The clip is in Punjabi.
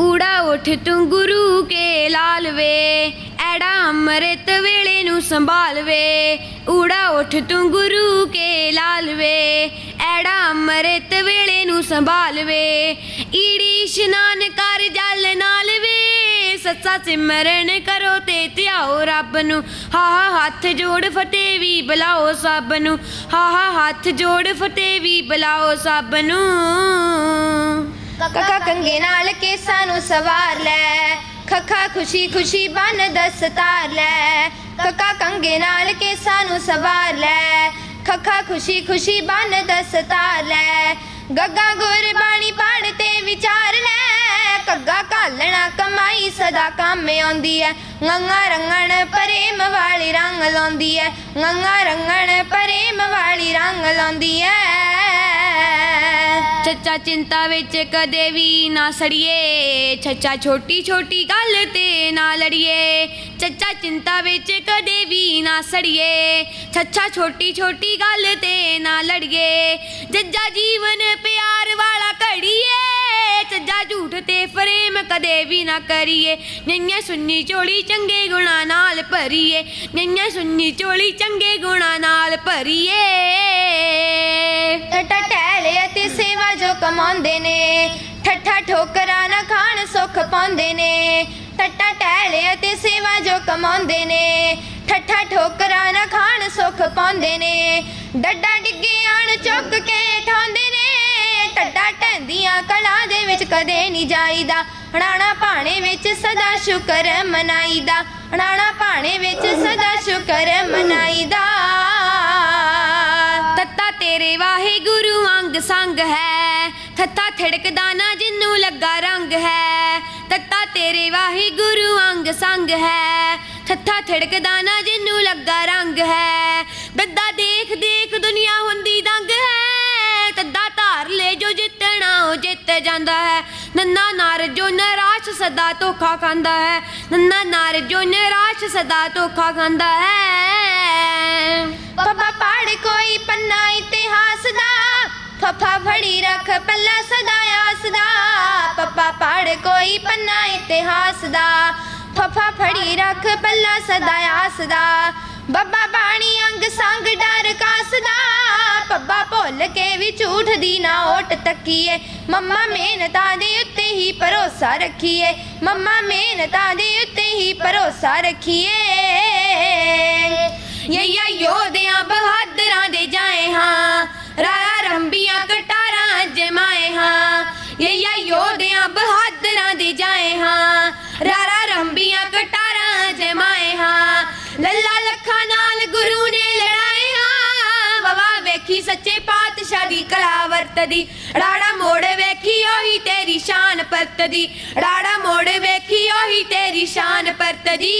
ਊੜਾ ਉਠ ਤੂੰ ਗੁਰੂ ਕੇ ਲਾਲ ਵੇ ਐੜਾ ਅੰਮ੍ਰਿਤ ਵੇਲੇ ਨੂੰ ਸੰਭਾਲ ਵੇ ਊੜਾ ਉਠ ਤੂੰ ਗੁਰੂ ਕੇ ਲਾਲ ਵੇ ਐੜਾ ਅੰਮ੍ਰਿਤ ਵੇਲੇ ਨੂੰ ਸੰਭਾਲ ਵੇ ਈੜੀ ਇਸ਼ਨਾਨ ਕਰ ਜਲ ਨਾਲ ਵੇ ਸੱਚਾ ਸਿਮਰਨ ਕਰੋ ਤੇ ਧਿਆਓ ਰੱਬ ਨੂੰ। ਹਾ ਹੱਥ ਜੋੜ ਫਤਿਹ ਵੀ ਬੁਲਾਓ ਸਭ ਨੂੰ। ਹਾ ਹੱਥ ਜੋੜ ਫਤਿਹ ਵੀ ਬੁਲਾਓ ਸਭ ਨੂੰ। ਕਾਕਾ ਕੰਗੇ ਨਾਲ ਕੇਸਾਂ ਨੂੰ ਸਵਾਰ ਲੈ। ਖਖਾ ਖੁਸ਼ੀ ਖੁਸ਼ੀ ਬਨ ਦਸਤਾਰ ਲੈ। ਕਾਕਾ ਕੰਗੇ ਨਾਲ ਕੇਸਾਂ ਨੂੰ ਸਵਾਰ ਲੈ। ਖਖਾ ਖੁਸ਼ੀ ਖੁਸ਼ੀ ਬਨ ਦਸਤਾਰ ਲੈ। ਗੱਗਾ ਗੁਰਬਾਣੀ ਪੜ੍ਹ ਤੇ ਵਿਚਾਰ ਲੈ। ਕੱਗਾ ਘਾਲਣਾ ਕਮਾਈ ਸਦਾ ਕੰਮ ਆਉਂਦੀ ਐ। ਗੰਗਾ ਰੰਗਣ ਪ੍ਰੇਮ ਵਾਲੀ ਰੰਗ ਲਾਉਂਦੀ ਐ। ਗੰਗਾ ਰੰਗਣ ਪ੍ਰੇਮ ਵਾਲੀ ਰੰਗ ਲਾਉਂਦੀ ਐ। ਚੱਚਾ ਚਿੰਤਾ ਵਿੱਚ ਕਦੇ ਵੀ ਨਾ ਸੜੀਏ। ਛੱਚਾ ਛੋਟੀ ਛੋਟੀ ਗੱਲ ਤੇ ਨਾ ਲੜੀਏ। ਚੱਚਾ ਚਿੰਤਾ ਵਿੱਚ ਕਦੇ ਵੀ ਨਾ ਸੜੀਏ। ਛੱਛਾ ਛੋਟੀ ਛੋਟੀ ਗੱਲ ਤੇ ਨਾ ਲੜੀਏ। ਜੱਜਾ ਜੀਵਨ ਪਿਆਰ ਵਾਲਾ ਘੜੀਏ। ਚੱਜਾ ਝੂਠ ਤੇ ਫਰੇਮ ਕਦੇ ਵੀ ਨਾ ਕਰੀਏ। ਨਈਆਂ ਸੁੰਨੀ ਝੋਲੀ ਚੰਗੇ ਗੁਣਾ ਨਾਲ ਭਰੀਏ। ਨਈਆਂ ਸੁੰਨੀ ਝੋਲੀ ਚੰਗੇ ਗੁਣਾ ਨਾਲ ਭਰੀਏ। ਕਮਾਉਂਦੇ ਨੇ, ਠੱਠਾ ਠੋਕਰਾਂ ਨਾ ਖਾਣ ਸੁੱਖ ਪਾਉਂਦੇ ਨੇ ਟੱਟਾ ਟਹਿਲੇ ਅਤੇ ਸੇਵਾ ਜੋ ਕਮਾਉਂਦੇ ਨੇ, ਠੱਠਾ ਠੋਕਰਾਂ ਨਾ ਖਾਣ ਸੁੱਖ ਪਾਉਂਦੇ ਨੇ, ਡੱਡਾ ਡਿੱਗਿਆਂ ਨੂੰ ਚੁੱਕ ਕੇ ਠਾਉਂਦੇ ਨੇ ਟੱਡਾ ਟਹਿੰਦੀਆਂ ਕਲਾ ਦੇ ਵਿੱਚ ਕਦੇ ਨਹੀਂ ਜਾਈਦਾ, ਹਣਾਣਾ ਭਾਣੇ ਵਿੱਚ ਸਦਾ ਸ਼ੁਕਰ ਮਨਾਈਦਾ, ਹਣਾਣਾ ਭਾਣੇ ਵਿੱਚ ਸਦਾ ਸ਼ੁਕਰ ਮਨਾਈਦਾ। ਤੱਤਾ ਤੇਰੇ ਵਾਹਿਗੁਰੂ ਅੰਗ ਸੰਗ ਹੈ। ਥੱਥਾ ਥਿੜਕਦਾ ਨਾ ਜਿੰਨੂੰ ਲੱਗਾ ਰੰਗ ਹੈ। ਤੱਤਾ ਤੇਰੇ ਵਾਹਿਗੁਰੂ ਅੰਗ ਸੰਗ ਹੈ। ਥੱਥਾ ਥਿੜਕਦਾ ਨਾ ਜਿੰਨੂੰ ਲੱਗਾ ਰੰਗ ਹੈ। ਦੱਦਾ ਦੇਖ ਦੇਖ ਦੁਨੀਆ ਹੁੰਦੀ ਦੰਗ ਹੈ। ਤੱਦਾ ਧਾਰ ਲੈ ਜੋ ਜਿੱਤਣਾ, ਉਹ ਜਿੱਤ ਜਾਂਦਾ ਹੈ। ਨੰਨਾ ਨਾਰ ਜੋ ਨਰਾਸ਼ ਸਦਾ ਧੋਖਾ ਖਾਂਦਾ ਹੈ। ਨੰਨਾ ਨਾਰ ਜੋ ਨਰਾਸ਼ ਸਦਾ ਧੋਖਾ ਖਾਂਦਾ ਹੈ। ਪਪਾ ਪੜ ਕੋਈ ਪੰਨਾ ਇਤਿਹਾਸ ਫਫਾ ਫੜੀ ਰੱਖ, ਪੱਲਾ ਸਦਾ ਆਸ ਦਾ ਪੜ ਕੋਈ ਪੰਨਾ ਇਤਿਹਾਸ ਦਾ। ਫਫਾ ਫੜੀ ਰੱਖ, ਪੱਲਾ ਸਦਾ ਆਸ ਬੱਬਾ ਬਾਣੀ ਅੰਗ ਸੰਗ ਡਰ ਕਾਸ ਪੱਬਾ ਭੁੱਲ ਕੇ ਵੀ ਝੂਠ ਦੀ ਨਾ ਓਟ ਤੱਕੀਏ। ਮੰਮਾ ਮਿਹਨਤਾਂ ਦੇ ਉੱਤੇ ਹੀ ਭਰੋਸਾ ਰੱਖੀਏ। ਮੰਮਾ ਮਿਹਨਤਾਂ ਦੇ ਉੱਤੇ ਹੀ ਭਰੋਸਾ ਰੱਖੀਏ। ਯਈਆ ਯੋਧਿਆਂ ਬਹਾਦਰਾਂ ਕਟਾਰਾਂ ਜਮਾਏ ਹਾਂ। ਯਈਆ ਯੋਧਿਆਂ ਬਹਾਦਰਾਂ ਦੇ ਜਾਏ ਹਾਂ। ਰਾਰਾ ਰੰਬੀਆਂ ਕਟਾਰਾਂ ਜਮਾਏ ਹਾਂ। ਲੱਲਾ ਲੱਖਾਂ ਨਾਲ ਗੁਰੂ ਨੇ ਲੜਾਏ ਹਾਂ। ਵਵਾ ਵੇਖੀ ਸੱਚੇ ਪਾਤਸ਼ਾਹ ਦੀ ਕਲਾ ਵਰਤਦੀ। ਰਾੜਾ ਮੋੜ ਵੇਖੀ ਉਹੀ ਤੇਰੀ ਸ਼ਾਨ ਪਰਤਦੀ। ਰਾੜਾ ਮੋੜ ਵੇਖੀ ਉਹੀ ਤੇਰੀ ਸ਼ਾਨ ਪਰਤਦੀ।